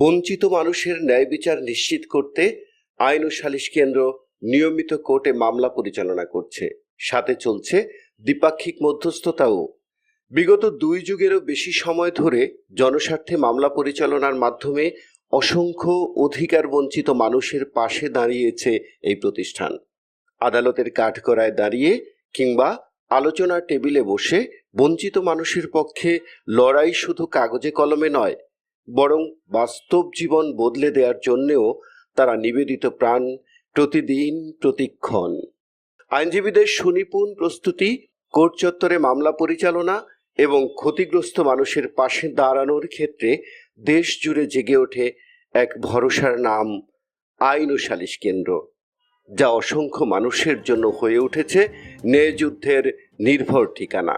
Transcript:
বঞ্চিত মানুষের ন্যায় বিচার নিশ্চিত করতে আইন ও সালিশ কেন্দ্র নিয়মিত কোর্টে মামলা পরিচালনা করছে। সাথে চলছে দ্বিপাক্ষিক মধ্যস্থতাও। বিগত দুই যুগেরও বেশি সময় ধরে জনস্বার্থে মামলা পরিচালনার মাধ্যমে অসংখ্য অধিকার বঞ্চিত মানুষের পাশে দাঁড়িয়েছে এই প্রতিষ্ঠান। আদালতের কাঠগড়ায় দাঁড়িয়ে কিংবা আলোচনার টেবিলে বসে বঞ্চিত মানুষের পক্ষে লড়াই শুধু কাগজে কলমে নয় বরং বাস্তব জীবন বদলে দেওয়ার জন্যেও তারা নিবেদিত প্রাণ প্রতিদিন প্রতিক্ষণ। আইনজীবীদের সুনিপুণ প্রস্তুতি, কোর্ট চত্বরে মামলা পরিচালনা এবং ক্ষতিগ্রস্ত মানুষের পাশে দাঁড়ানোর ক্ষেত্রে দেশ জুড়ে জেগে ওঠে এক ভরসার নাম, আইন ও সালিশ কেন্দ্র, যা অসংখ্য মানুষের জন্য হয়ে উঠেছে ন্যায় যুদ্ধের নির্ভর ঠিকানা।